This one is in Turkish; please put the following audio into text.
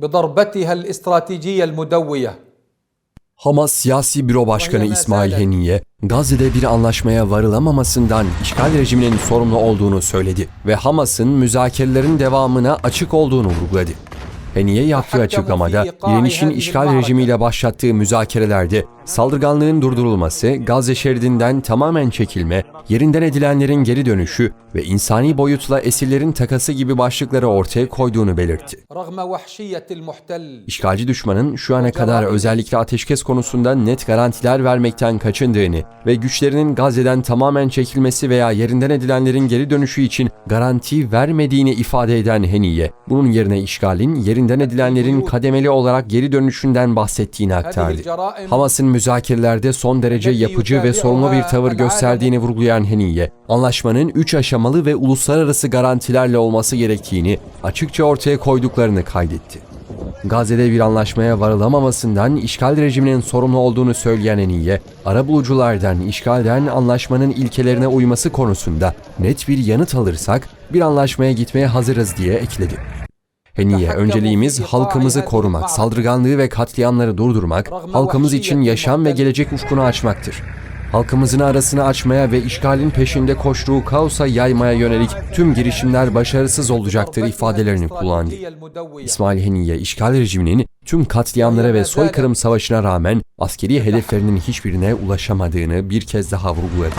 بضربتها الاستراتيجيه المدويه Hamas Siyasi Büro Başkanı İsmail Heniye, Gazze'de bir anlaşmaya varılamamasından işgal rejiminin sorumlu olduğunu söyledi ve Hamas'ın müzakerelerin devamına açık olduğunu vurguladı. Heniye yaptığı açıklamada direnişin işgal rejimiyle başlattığı müzakerelerde saldırganlığın durdurulması, Gazze şeridinden tamamen çekilme, yerinden edilenlerin geri dönüşü ve insani boyutla esirlerin takası gibi başlıkları ortaya koyduğunu belirtti. İşgalci düşmanın şu ana kadar özellikle ateşkes konusunda net garantiler vermekten kaçındığını ve güçlerinin Gazze'den tamamen çekilmesi veya yerinden edilenlerin geri dönüşü için garanti vermediğini ifade eden Heniye, bunun yerine işgalin yerin ellerinden edilenlerin kademeli olarak geri dönüşünden bahsettiğini aktardı. Hamas'ın müzakerelerde son derece yapıcı ve sorumlu bir tavır gösterdiğini vurgulayan Heniye, anlaşmanın üç aşamalı ve uluslararası garantilerle olması gerektiğini açıkça ortaya koyduklarını kaydetti. Gazze'de bir anlaşmaya varılamamasından işgal rejiminin sorumlu olduğunu söyleyen Eniye, arabuluculardan işgalden anlaşmanın ilkelerine uyması konusunda net bir yanıt alırsak bir anlaşmaya gitmeye hazırız diye ekledi. Heniye, önceliğimiz halkımızı korumak, saldırganlığı ve katliamları durdurmak, halkımız için yaşam ve gelecek ufkunu açmaktır. Halkımızın arasını açmaya ve işgalin peşinde koştuğu kaosa yaymaya yönelik tüm girişimler başarısız olacaktır ifadelerini kullandı. İsmail Heniye, işgal rejiminin tüm katliamlara ve soykırım savaşına rağmen askeri hedeflerinin hiçbirine ulaşamadığını bir kez daha vurguladı.